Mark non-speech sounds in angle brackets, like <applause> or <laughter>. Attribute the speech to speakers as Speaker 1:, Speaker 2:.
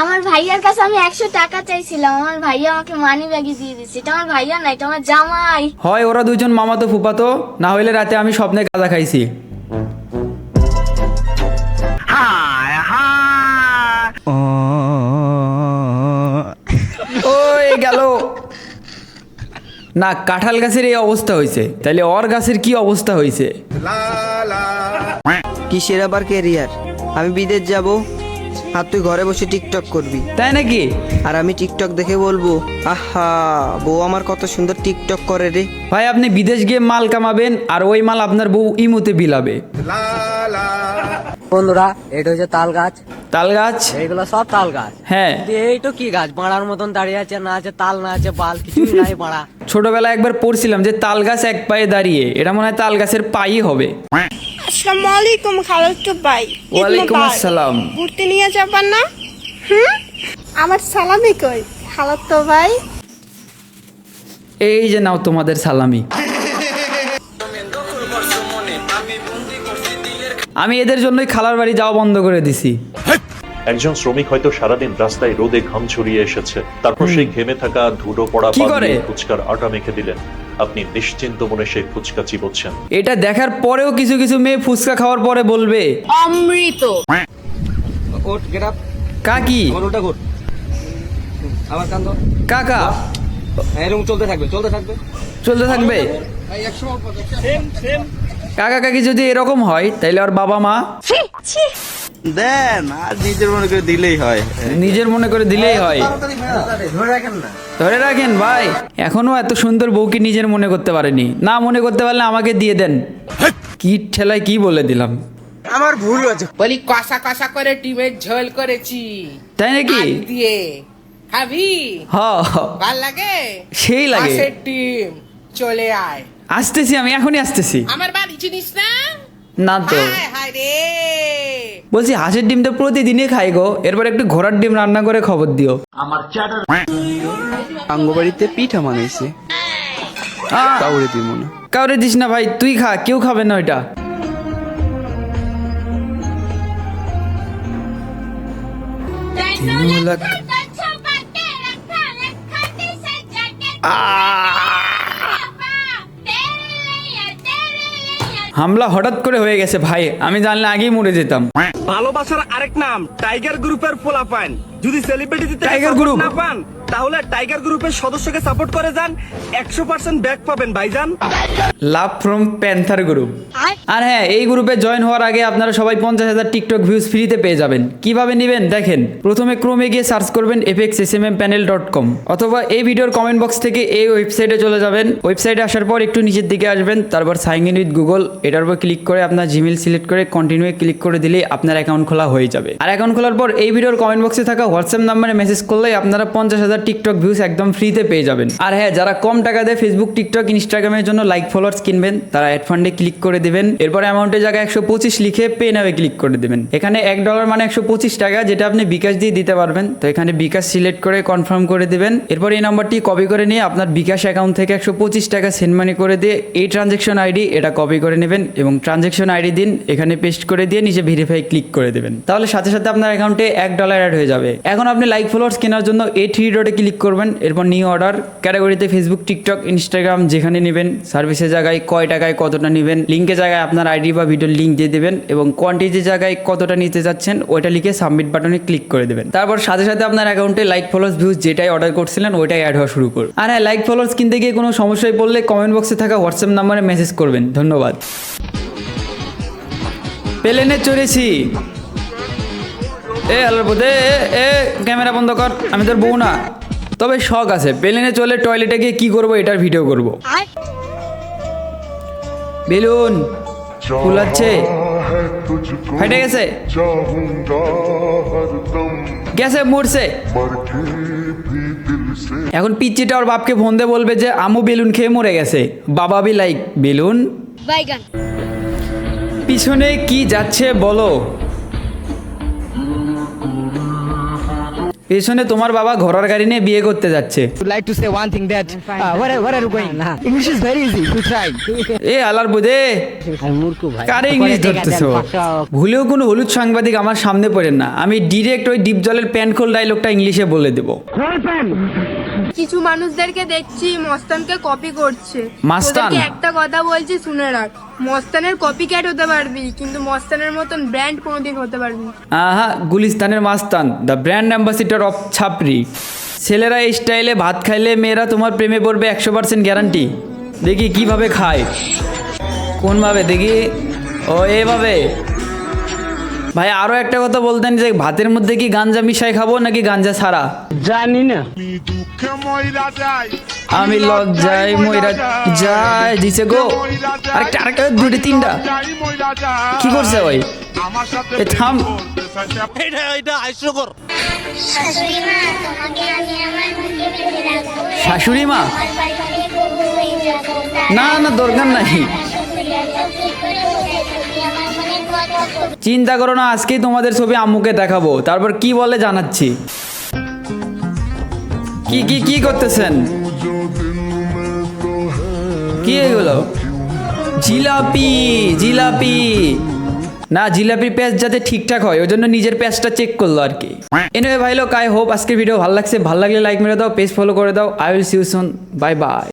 Speaker 1: আমার ভাইয়ার কাছে আমি একশো টাকা চাইছিলাম। আমার ভাইয়া আমাকে মানি ব্যাগে দিয়ে দিচ্ছে। এটা আমার ভাইয়া না এটা আমার জামাই।
Speaker 2: হয় ওরা দুজন মামাতো ফুপাতো না হইলে রাতে আমি স্বপ্নে গাঁজা খাইছি। ওই গেল। না কাঁঠাল গাছের এই অবস্থা হয়েছে তাহলে অর গাছের কি অবস্থা হয়েছে
Speaker 3: কিসের আবার ক্যারিয়ার আমি বিদেশ যাব। আর তুই ঘরে বসে টিকটক করবি।
Speaker 2: তাই নাকি?
Speaker 3: আর আমি টিকটক দেখে বলব আহা বউ আমার কত সুন্দর টিকটক করে রে।
Speaker 2: ভাই আপনি বিদেশ গিয়ে মাল কামাবেন আর ওই মাল আপনার বউ ইমুতে বিলাবে।
Speaker 4: বন্ধুরা এটা হচ্ছে তাল গাছ।
Speaker 2: তাল গাছ?
Speaker 4: এইগুলো সব তাল গাছ।
Speaker 2: হ্যাঁ।
Speaker 4: কিন্তু এইটো কি গাছ? বাড়ার মতন দাঁড়িয়ে আছে না আছে তাল না আছে বাল কিছুই নাই বাড়া। <laughs>
Speaker 2: ছোটবেলায় একবার পড়ছিলাম যে তাল গাছ এক পায়ে দাঁড়িয়ে এটা মনে হয় তাল গাছের পাই হবে।
Speaker 5: আসসালামু আলাইকুম খালাতো ভাই।
Speaker 2: ওয়ালাইকুম আসসালাম।
Speaker 5: ঘুরতে নিয়ে যাবেন না? হুম? আমার সালামি কই? খালাতো ভাই।
Speaker 2: এই যে নাও তোমাদের সালামি। আমি এদের জন্যই খালার বাড়ি যাওয়া বন্ধ করে দিছি।
Speaker 6: একজন শ্রমিক হয়তো সারাদিন রাস্তায় রোদে ঘাম ছড়িয়ে এসেছে। তারপর সেই ঘেমে থাকা ধুলো পড়া ফুচকার আটা মেখে দিলেন। আপনি নিশ্চিন্ত মনে সেই ফুচকা চিবোচ্ছেন।
Speaker 2: এটা দেখার পরেও কিছু কিছু মেয়ে ফুচকা খাওয়ার পরে বলবে।
Speaker 1: অমৃত।
Speaker 4: ওট গেট আপ
Speaker 2: কাকি।
Speaker 4: আমার ওটা ঘুর। আমার কান্দ
Speaker 2: কাকা।
Speaker 4: এরকম চলতে থাকবে চলতে থাকবে।
Speaker 2: চলতে থাকবে? কাকা কাকি যদি এরকম হয় তাইলে ওর বাবা মা?
Speaker 3: দেন আর নিজের মনে করে দিলেই হয়।
Speaker 2: নিজের মনে করে দিলেই হয়। ধরে রাখেন ভাই। এখনও এত সুন্দর বউকে নিজের মনে করতে পারেনি। না মনে করতে পারলে আমাকে দিয়ে দেন। কি ঠেলায় কি বলে দিলাম।
Speaker 3: আমার ভুল হয়েছে।
Speaker 7: বলি কষা কষা করে ডিমের ঝোল করেছি।
Speaker 2: তাই নাকি?
Speaker 7: দিয়ে। খাবি?
Speaker 2: হ
Speaker 7: ভালো লাগে?
Speaker 2: সেই লাগে।
Speaker 7: ডিম চলে আয়।
Speaker 2: আসতেছি আমি এখনই আসতেছি।
Speaker 7: আমার বাড়ি চিনিস না?
Speaker 2: না তো।
Speaker 7: রে।
Speaker 2: বলছি হাঁসের ডিম তো প্রতিদিনই খাই গো। এরপর একটু ঘোড়ার ডিম রান্না করে খবর দিও।
Speaker 3: আঙ্গবাড়িতে পিঠা বানাইছে। কাউরে দিব না।
Speaker 2: কাউরে দিস না ভাই তুই খা কেউ খাবে না ওইটা। হামলা হঠাৎ করে হয়ে গেছে ভাই, আমি জানলে আগেই মরে যেতাম।
Speaker 8: ভালোবাসার আরেক নাম টাইগার গ্রুপের পোলা পান যদি সেলিব্রিটি
Speaker 2: টাইগার গ্রুপ?
Speaker 8: না পান তাহলে টাইগার গ্রুপের সদস্যকে সাপোর্ট করে যান একশো পার্সেন্ট ব্যাক পাবেন ভাইজান।
Speaker 2: লাভ ফ্রম প্যান্থার গ্রুপ আর হ্যাঁ এই গ্রুপে জয়েন হওয়ার আগে আপনারা সবাই পঞ্চাশ হাজার টিকটক ভিউজ ফ্রিতে পেয়ে যাবেন। কীভাবে নেবেন? দেখেন প্রথমে ক্রমে গিয়ে সার্চ করবেন FX S M M panel dot com অথবা এই ভিডিওর কমেন্ট বক্স থেকে এই ওয়েবসাইটে চলে যাবেন। ওয়েবসাইটে আসার পর একটু নিচের দিকে আসবেন তারপর সাইন ইন উইথ গুগল এটার উপর ক্লিক করে আপনার জিমেল সিলেক্ট করে কন্টিনিউ ক্লিক করে দিলেই আপনার অ্যাকাউন্ট খোলা হয়ে যাবে। আর অ্যাকাউন্ট খোলার পর এই ভিডিওর কমেন্ট বক্সে থাকা হোয়াটসঅ্যাপ নাম্বারে মেসেজ করলেই আপনারা পঞ্চাশ হাজার টিকটক ভিউস একদম ফ্রিতে পেয়ে যাবেন। আর হ্যাঁ যারা কম টাকা দিয়ে ফেসবুক টিকটক ইনস্টাগ্রামের জন্য লাইক ফলোয়ার্স কিনবেন, তারা অ্যাড ফান্ডে ক্লিক করে দেবেন। এরপর অ্যামাউন্টের জায়গায় একশো পঁচিশ লিখে পে নামে ক্লিক করে দেবেন। এখানে এক ডলার মানে একশো পঁচিশ টাকা, যেটা আপনি বিকাশ দিয়ে দিতে পারবেন। তো এখানে বিকাশ সিলেক্ট করে কনফার্ম করে দেবেন। এরপর এই নাম্বারটি কপি করে নিয়ে আপনার বিকাশ অ্যাকাউন্ট থেকে একশো পঁচিশ টাকা সেন্ড মানি করে দিয়ে এই ট্রানজেকশন আইডি এটা কপি করে নেবেন এবং ট্রানজেকশন আইডি দিন এখানে পেস্ট করে দিয়ে নিচে ভেরিফাই ক্লিক করে দেবেন। তাহলে সাথে সাথে আপনার অ্যাকাউন্টে এক ডলার অ্যাড হয়ে যাবে। এখন আপনি লাইক ফলোয়ার্স কেনার জন্য এই থ্রি ডটে ক্লিক করবেন, এরপর নিউ অর্ডার ক্যাটাগরিতে ফেসবুক টিকটক ইনস্টাগ্রাম যেখানে নেবেন সার্ভিসের জায়গায় কয় টাকায় কতটা নেবেন লিঙ্কের জায়গায় আপনার আইডি বা ভিডিওর লিঙ্ক দিয়ে দেবেন এবং কোয়ান্টিটির জায়গায় কতটা নিতে যাচ্ছেন, ওইটা লিখে সাবমিট বাটনে ক্লিক করে দেবেন। তারপর সাথে সাথে আপনার অ্যাকাউন্টে লাইক ফলোয়ার্স ভিউজ যেটাই অর্ডার করছিলেন, ওইটাই অ্যাড হওয়া শুরু করুন। আর হ্যাঁ লাইক ফলোয়ার্স কিনতে গিয়ে কোনো সমস্যায় পড়লে কমেন্ট বক্সে থাকা হোয়াটসঅ্যাপ নাম্বারে মেসেজ করবেন। ধন্যবাদ। প্লেনে চড়েছি। এ আল্লাহর পথে এ এ ক্যামেরা বন্ধ কর আমি তোর বউ না। তবে শখ আছে প্লেনে চলে টয়লেটে গিয়ে কি করব এটার ভিডিও করব। বেলুন ফুলাচ্ছে। ফেটে গেছে। গেছে মরছে। এখন পিচ্চিটা ওর বাপকে ফোন দিয়ে বলবে যে আমু বেলুন খেয়ে মরে গেছে। বাবা বি লাইক বেলুন?
Speaker 1: বাইগান।
Speaker 2: পিছনে কি যাচ্ছে বলো? পেছনে তোমার বাবা ঘোড়ার গাড়ি নিয়ে বিয়ে করতে যাচ্ছে।
Speaker 9: Like to say one thing that where, where are you going? English is very easy. You try.
Speaker 2: এ আলার বুদে।
Speaker 4: আমি মূর্খ ভাই।
Speaker 2: কারে ইংলিশ ধরতেছো? ভুলেও কোনো হলুদ সাংবাদিক আমার সামনে পড়েন না। আমি ডিরেক্ট ওই ডিপ জলের প্যান্ট খোল ডায়লগটা ইংলিশে বলে দেবো।
Speaker 5: কিছু মানুষদেরকে দেখছি মস্তানকে কপি করছে।
Speaker 2: মাস্তান?
Speaker 5: একটা কথা বলছি শুনে রাখ। মস্তানের কপি ক্যাট হতে পারবি কিন্তু মস্তানের মতন ব্র্যান্ড কোনোদিন হতে পারবি
Speaker 2: আহা গুলিস্তানের মাস্তান দ্য ব্র্যান্ড অ্যাম্বাসিডর অফ ছাপরি ছেলেরা এই স্টাইলে ভাত খাইলে মেয়েরা তোমার প্রেমে পড়বে একশো পার্সেন্ট গ্যারান্টি দেখি কীভাবে খায়। কোনভাবে? দেখি। ও এভাবে। ভাই আরও একটা কথা বলতেন যে ভাতের মধ্যে কি গাঞ্জা মিশাই খাব নাকি গাঞ্জা ছাড়া?
Speaker 4: জানি না।
Speaker 2: আমি লজ্জায় ময়রা যায় দিছে গো। আরেকটা আরেকটা দুটি তিনটা। কি করছে ওই? এ থাম।
Speaker 1: শাশুড়ি মা তোমাকে আমি আমার বুকে বেঁধে রাখব।
Speaker 2: শাশুড়ি মা
Speaker 1: আমার
Speaker 2: না না দরকার নাই।
Speaker 1: আমার
Speaker 2: চিন্তা করো না আজকেই তোমাদের ছবি আম্মুকে দেখাবো। তারপর কি বলে জানাচ্ছি? কি কি কি করতেছেন? কি এগুলো? জিলাপি জিলাপি। না, জিলাপির প্যাচ যাতে ঠিকঠাক হয় ওই জন্য নিজের প্যাচটা চেক করল আর কি। এনে ভাই লোক আই হোপ আজকের ভিডিও ভালো লাগছে। ভালো লাগলে লাইক মেরে দাও পেজ ফলো করে দাও। I will see soon bye bye